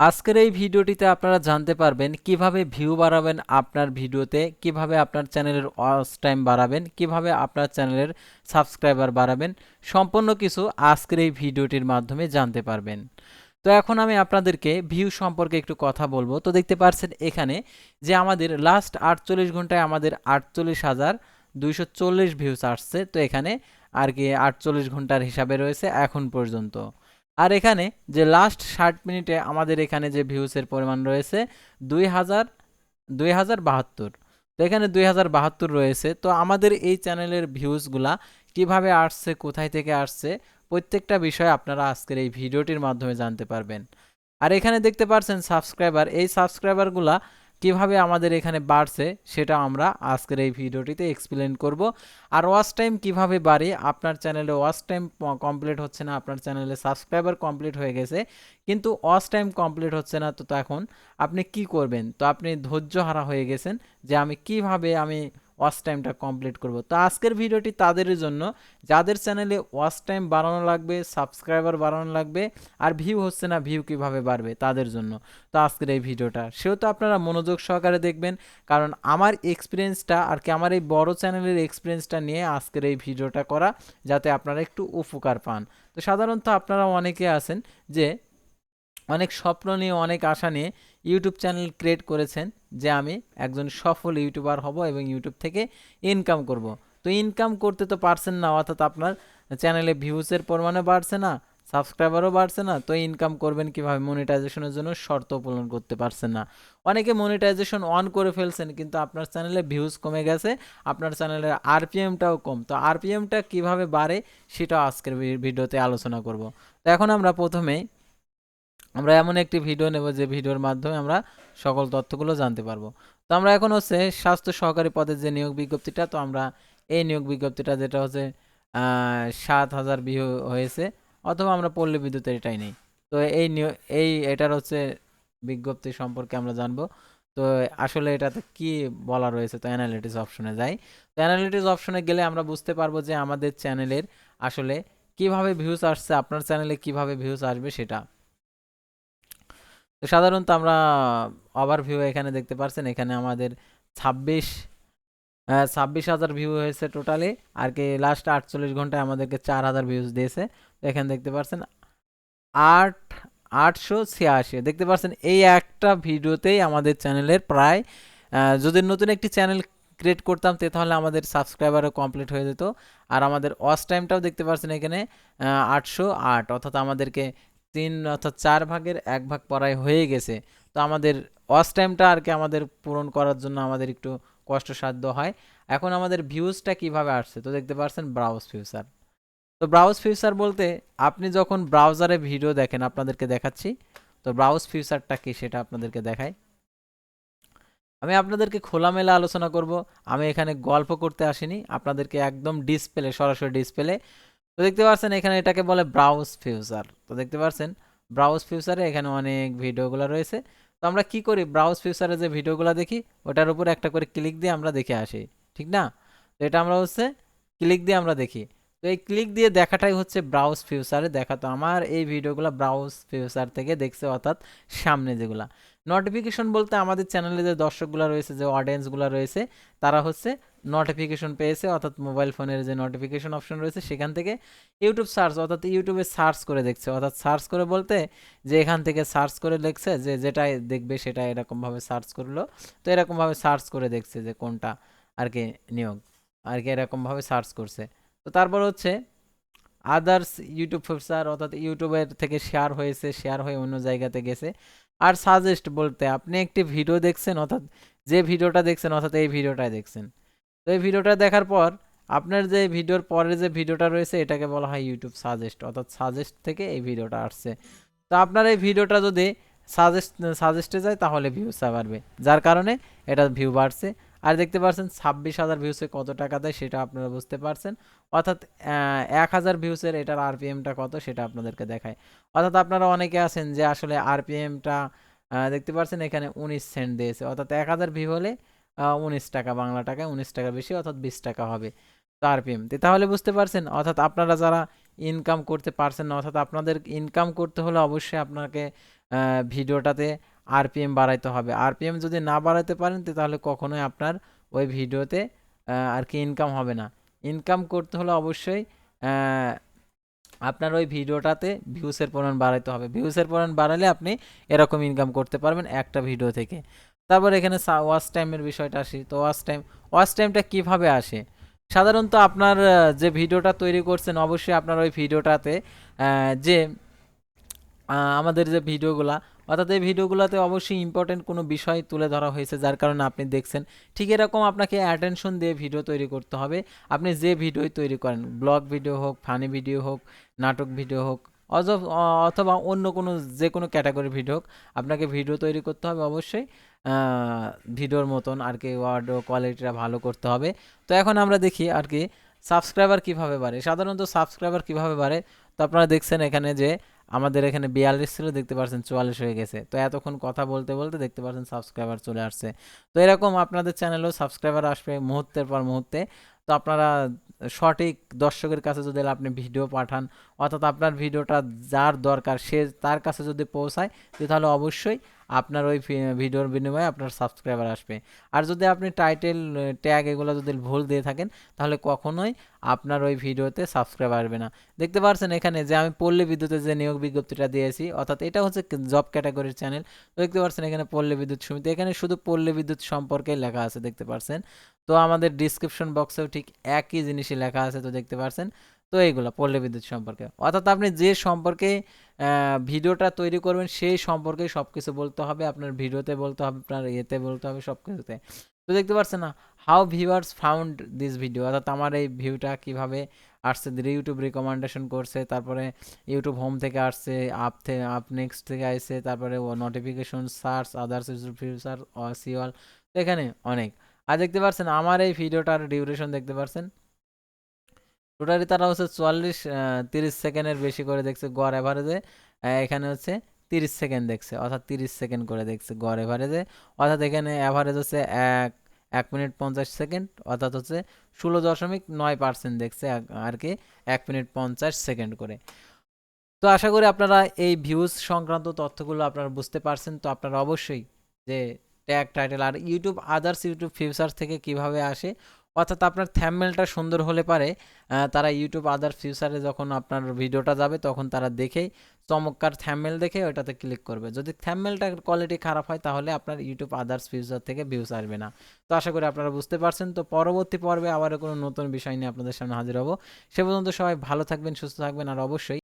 আজকের এই ভিডিওটিতে আপনারা জানতে পারবেন কীভাবে ভিউ বাড়াবেন আপনার ভিডিওতে, কীভাবে আপনার চ্যানেলের ওয়াচ টাইম বাড়াবেন, কীভাবে আপনার চ্যানেলের সাবস্ক্রাইবার বাড়াবেন, সম্পূর্ণ কিছু আজকের এই ভিডিওটির মাধ্যমে জানতে পারবেন। তো এখন আমি আপনাদেরকে ভিউ সম্পর্কে একটু কথা বলব। তো দেখতে পাচ্ছেন এখানে যে আমাদের লাস্ট আটচল্লিশ ঘন্টায় আমাদের আটচল্লিশ হাজার দুইশো চল্লিশ ভিউস আসছে। তো এখানে আর কি আটচল্লিশ ঘণ্টার হিসাবে রয়েছে এখন পর্যন্ত। আর এখানে যে লাস্ট ষাট মিনিটে আমাদের এখানে যে ভিউসের পরিমাণ রয়েছে, দুই হাজার দুই হাজার বাহাত্তর। তো এখানে দুই হাজার বাহাত্তর রয়েছে। তো আমাদের এই চ্যানেলের ভিউজগুলা কীভাবে আসছে, কোথায় থেকে আসছে, প্রত্যেকটা বিষয় আপনারা আজকের এই ভিডিওটির মাধ্যমে জানতে পারবেন। আর এখানে দেখতে পারছেন সাবস্ক্রাইবার এই সাবস্ক্রাইবারগুলা কীভাবে আমাদের এখানে বাড়ছে সেটা আমরা আজকের এই ভিডিওটিতে এক্সপ্লেন করব। আর ওয়াচ টাইম কীভাবে বাড়ে? আপনার চ্যানেলে ওয়াচ টাইম কমপ্লিট হচ্ছে না, আপনার চ্যানেলে সাবস্ক্রাইবার কমপ্লিট হয়ে গেছে। কিন্তু ওয়াচ টাইম কমপ্লিট হচ্ছে না, তো এখন আপনি কি করবেন? তো আপনি ধৈর্য হারা হয়ে গেছেন যে আমি কীভাবে আমি ওয়াচ টাইমটা কমপ্লিট করব। তো আজকের ভিডিওটি তাদের জন্য। যাদের চ্যানেলে ওয়াচ টাইম বাড়ানো লাগবে সাবস্ক্রাইবার বাড়ানো লাগবে, আর ভিউ হচ্ছে না ভিউ কীভাবে বাড়বে তাদের জন্য। তো আজকের এই ভিডিওটা। সেহেতু আপনারা মনোযোগ সহকারে দেখবেন, কারণ আমার এক্সপিরিয়েন্সটা আর কি আমার এই বড় চ্যানেলের এক্সপিরিয়েন্সটা নিয়ে আজকের এই ভিডিওটা করা, যাতে আপনারা একটু উপকার পান। তো সাধারণত আপনারা অনেকে আছেন যে অনেক স্বপ্ন নিয়ে, অনেক আশা নিয়ে ইউটিউব চ্যানেল ক্রিয়েট করেছেন যে আমি একজন সফল ইউটিউবার হব এবং ইউটিউব থেকে ইনকাম করব। তো ইনকাম করতে তো পারছেন না, অর্থাৎ আপনার চ্যানেলে ভিউসের পরিমাণও বাড়ছে না সাবস্ক্রাইবারও বাড়ছে না, তো ইনকাম করবেন কীভাবে? মনিটাইজেশনের জন্য শর্ত পূরণ করতে পারছেন না। অনেকে মনিটাইজেশন অন করে ফেলছেন, কিন্তু আপনার চ্যানেলে ভিউজ কমে গেছে, আপনার চ্যানেলের আরপিএমটাও কম। তো আরপিএমটা কীভাবে বাড়ে, সেটাও আজকের ভিডিওতে আলোচনা করব। তো এখন আমরা প্রথমেই আমরা এমন একটি ভিডিও নেব যে ভিডিওর মাধ্যমে আমরা সকল তথ্যগুলো জানতে পারব। তো আমরা এখন হচ্ছে স্বাস্থ্য সহকারী পদের যে নিয়োগ বিজ্ঞপ্তিটা, তো আমরা এই নিয়োগ বিজ্ঞপ্তিটা যেটা হচ্ছে সাত হাজার ভিউ হয়েছে, অথবা আমরা পল্লী বিদ্যুতের এটাই নেই। তো এই এই, এটার হচ্ছে বিজ্ঞপ্তি সম্পর্কে আমরা জানব। তো আসলে এটাতে কি বলা রয়েছে, তো অ্যানালিটিস অপশনে যাই। তো অ্যানালিটিস অপশনে গেলে আমরা বুঝতে পারব যে আমাদের চ্যানেলের আসলে কীভাবে ভিউজ আসছে, আপনার চ্যানেলে কীভাবে ভিউজ আসবে সেটা। তো সাধারণত আমরা ওভারভিউ এখানে দেখতে পাচ্ছেন এখানে আমাদের ছাব্বিশ ছাব্বিশ হাজার ভিউ হয়েছে টোটালি আর কি লাস্ট আটচল্লিশ ঘন্টায় আমাদেরকে চার হাজার ভিউজ দিয়েছে। তো এখানে দেখতে পাচ্ছেন আট, আটশো ছিয়াশি। দেখতে পাচ্ছেন এই একটা ভিডিওতেই আমাদের চ্যানেলের প্রায় যদি নতুন একটি চ্যানেল ক্রিয়েট করতাম, তে তাহলে আমাদের সাবস্ক্রাইবারও কমপ্লিট হয়ে যেত। আর আমাদের ওয়াচ টাইমটাও দেখতে পাচ্ছেন এখানে আটশো আট। অর্থাৎ আমাদেরকে তিন অর্থাৎ চার ভাগের এক ভাগ পড়ায় হয়ে গেছে। তো আমাদের ওয়াচ টাইমটা আর কি আমাদের পূরণ করার জন্য আমাদের একটু কষ্টসাধ্য হয়। এখন আমাদের ভিউজটা কীভাবে আসছে? তো দেখতে পাচ্ছেন ব্রাউজ ফিউচার তো ব্রাউজ ফিউচার বলতে আপনি যখন ব্রাউজারে ভিডিও দেখেন, আপনাদেরকে দেখাচ্ছি। তো ব্রাউজ ফিউচারটা কি সেটা আপনাদেরকে দেখাই। আমি আপনাদেরকে খোলামেলা আলোচনা করব। আমি এখানে গল্প করতে আসিনি। আপনাদেরকে একদম ডিসপ্লে সরাসরি ডিসপ্লে তো দেখতে পাচ্ছেন এখানে এটাকে বলে ব্রাউজ ফিউচার তো দেখতে পাচ্ছেন ব্রাউজ ফিউচারে এখানে অনেক ভিডিওগুলো রয়েছে। তো আমরা কি করি? ব্রাউজ ফিউচারে যে ভিডিওগুলো দেখি, ওটার উপর একটা করে ক্লিক দিয়ে আমরা দেখে আসি। ঠিক না? তো এটা আমরা হচ্ছে ক্লিক দিয়ে আমরা দেখি। তো এই ক্লিক দিয়ে দেখাটাই হচ্ছে ব্রাউজ ফিউচারে দেখা। তো আমার এই ভিডিওগুলো ব্রাউজ ফিউচার থেকে দেখছে অর্থাৎ সামনে যেগুলা। নোটিফিকেশন বলতে আমাদের চ্যানেলে যে দর্শকগুলো রয়েছে, যে অডিয়েন্সগুলো রয়েছে, তারা হচ্ছে নোটিফিকেশন পেয়েছে, অর্থাৎ মোবাইল ফোনের যে নোটিফিকেশন অপশন রয়েছে, সেখান থেকে ইউটিউব সার্চ অর্থাৎ ইউটিউবে সার্চ করে দেখছে। অর্থাৎ সার্চ করে বলতে যে এখান থেকে সার্চ করে দেখছে, যে যেটাই দেখবে সেটা এরকমভাবে সার্চ করল। তো এরকমভাবে সার্চ করে দেখছে যে কোনটা আর কি নিয়োগ, আর কি এরকমভাবে সার্চ করছে। তো তারপর হচ্ছে আদার্স ইউটিউব ফিচার অর্থাৎ ইউটিউবের থেকে শেয়ার হয়েছে শেয়ার হয়ে অন্য জায়গাতে গেছে। আর সাজেস্ট বলতে, আপনি একটি ভিডিও দেখছেন, অর্থাৎ যে ভিডিওটা দেখছেন, অর্থাৎ এই ভিডিওটাই দেখছেন। তো এই ভিডিওটা দেখার পর আপনার যে ভিডিওর পরে যে ভিডিওটা রয়েছে, এটাকে বলা হয় ইউটিউব সাজেস্ট অর্থাৎ সাজেস্ট থেকে এই ভিডিওটা আসছে। তো আপনার এই ভিডিওটা যদি সাজেস্ট সাজেস্টে যায়, তাহলে ভিউসটা বাড়বে। যার কারণে এটা ভিউ বাড়ছে। আর দেখতে পাচ্ছেন, ছাব্বিশ হাজার ভিউসে কত টাকা দেয়, সেটা আপনারা বুঝতে পারছেন। অর্থাৎ এক হাজার ভিউসের এটার আরপিএমটা কত, সেটা আপনাদেরকে দেখায়। অর্থাৎ আপনারা অনেকে আছেন যে আসলে আরপিএমটা দেখতে পাচ্ছেন এখানে উনিশ সেন্ট দিয়েছে। অর্থাৎ এক হাজার ভিউ হলে উনিশ টাকা, বাংলা টাকায় উনিশ টাকা বেশি অর্থাৎ বিশ টাকা হবে তো আরপিএম তাহলে বুঝতে পারছেন? অর্থাৎ আপনারা যারা ইনকাম করতে পারছেন না, অর্থাৎ আপনাদের ইনকাম করতে হলে অবশ্যই আপনাকে ভিডিওটাতে আরপিএম বাড়াইতে হবে। আরপিএম যদি না বাড়াইতে পারেন তাহলে কখনোই আপনার ওই ভিডিওতে আর কি ইনকাম হবে না। ইনকাম করতে হলে অবশ্যই আপনার ওই ভিডিওটাতে ভিউসের পরিমাণ বাড়াইতে হবে। ভিউসের পরিমাণ বাড়ালে আপনি এরকম ইনকাম করতে পারবেন একটা ভিডিও থেকে। তারপর এখানে ওয়াচ টাইমের বিষয়টা আসি। তো ওয়াচ টাইম ওয়াচ টাইমটা কীভাবে আসে? সাধারণত আপনার যে ভিডিওটা তৈরি করছেন, অবশ্যই আপনার ওই ভিডিওটাতে যে আমাদের যে ভিডিওগুলা, অর্থাৎ এই ভিডিওগুলোতে অবশ্যই ইম্পর্টেন্ট কোনো বিষয় তুলে ধরা হয়েছে, যার কারণে আপনি দেখছেন। ঠিক এরকম আপনাকে অ্যাটেনশন দিয়ে ভিডিও তৈরি করতে হবে। আপনি যে ভিডিওই তৈরি করেন ব্লগ ভিডিও হোক ফানি ভিডিও হোক, নাটক ভিডিও হোক অথবা অন্য কোনো যে কোনো ক্যাটাগরি ভিডিও হোক, আপনাকে ভিডিও তৈরি করতে হবে অবশ্যই। ভিডিওর মতন আর কি অডিও কোয়ালিটিটা ভালো করতে হবে। তো এখন আমরা দেখি আর কি সাবস্ক্রাইবার কীভাবে বাড়ে। সাধারণত সাবস্ক্রাইবার কীভাবে বাড়ে? তো আপনারা দেখছেন এখানে যে আমাদের এখানে বিয়াল্লিশ ছিল, দেখতে পাচ্ছেন চুয়াল্লিশ হয়ে গেছে। তো এতক্ষণ কথা বলতে বলতে দেখতে পাচ্ছেন সাবস্ক্রাইবার চলে আসছে। তো এরকম আপনাদের চ্যানেলেও সাবস্ক্রাইবার আসবে মুহূর্তের পর মুহূর্তে। তো আপনারা সঠিক দর্শকের কাছে যদি আপনি ভিডিও পাঠান, অর্থাৎ আপনার ভিডিওটা যার দরকার, সে তার কাছে যদি পৌঁছায়, তো তাহলে অবশ্যই আপনার ওই ভিডিওর বিনিময়ে আপনার সাবস্ক্রাইবার আসবে। আর যদি আপনি টাইটেল ট্যাগ এগুলো যদি ভুল দিয়ে থাকেন, তাহলে কখনোই আপনার ওই ভিডিওতে সাবস্ক্রাইব আসবে না। দেখতে পাচ্ছেন এখানে যে আমি পল্লী বিদ্যুতের যে নিয়োগ বিজ্ঞপ্তিটা দিয়েছি, অর্থাৎ এটা হচ্ছে জব ক্যাটাগরির চ্যানেল তো দেখতে পাচ্ছেন এখানে পল্লী বিদ্যুৎ সমিতি, এখানে শুধু পল্লী বিদ্যুৎ সম্পর্কে লেখা আছে, দেখতে পাচ্ছেন তো আমাদের ডিসক্রিপশন বক্সেও ঠিক একই জিনিসই লেখা আছে, তো দেখতে পাচ্ছেন তো এইগুলো পল্লী বিদ্যুৎ সম্পর্কে। অর্থাৎ আপনি যে সম্পর্কে ভিডিওটা তৈরি করবেন, সেই সম্পর্কে সব কিছু বলতে হবে, আপনার ভিডিওতে বলতে হবে, আপনার ইয়েতে বলতে হবে সব কিছুতে তো দেখতে পাচ্ছেন না how viewers found this video অর্থাৎ আমার এই ভিউটা কীভাবে আসছে ইউটিউব রিকমেন্ডেশন করছে, তারপরে ইউটিউব হোম থেকে আসছে আপ থেকে আপ নেক্সট থেকে আসছে তারপরে নোটিফিকেশন সার্চ আদার্স ফিউচার সিওয়াল এখানে অনেক। আর দেখতে পাচ্ছেন, আমার এই ভিডিওটার ডিউরেশন দেখতে পাচ্ছেন টোটালি তারা হচ্ছে চুয়াল্লিশ তিরিশ সেকেন্ডের বেশি করে দেখছে গড় অ্যাভারেজে এখানে হচ্ছে তিরিশ সেকেন্ড দেখছে, অর্থাৎ তিরিশ সেকেন্ড করে দেখছে গড় অ্যাভারেজে অর্থাৎ এখানে অ্যাভারেজ হচ্ছে এক এক মিনিট পঞ্চাশ সেকেন্ড, অর্থাৎ হচ্ছে ষোলো দশমিক নয় পার্সেন্ট দেখছে আর- কি এক মিনিট পঞ্চাশ সেকেন্ড করে। তো আশা করি আপনারা এই ভিউজ সংক্রান্ত তথ্যগুলো আপনারা বুঝতে পারছেন। তো আপনারা অবশ্যই যে ট্যাগ টাইটেল আর ইউটিউব আদার্স ইউটিউব ফিউচার থেকে কীভাবে আসে অর্থাৎ আপনার থ্যামমেলটা সুন্দর হলে পারে তারা ইউটিউব আদার ফিউচারে যখন আপনার ভিডিওটা যাবে, তখন তারা দেখেই চমৎকার থ্যামমেল দেখে ওইটাতে ক্লিক করবে। যদি থ্যামমেলটার কোয়ালিটি খারাপ হয়, তাহলে আপনার ইউটিউব আদার্স ফিউচার থেকে ভিউস আসবে না। তো আশা করি আপনারা বুঝতে পারছেন। তো পরবর্তী পর্বে আবারও কোনো নতুন বিষয় নিয়ে আপনাদের সামনে হাজির হব। সে পর্যন্ত সবাই ভালো থাকবেন, সুস্থ থাকবেন, আর অবশ্যই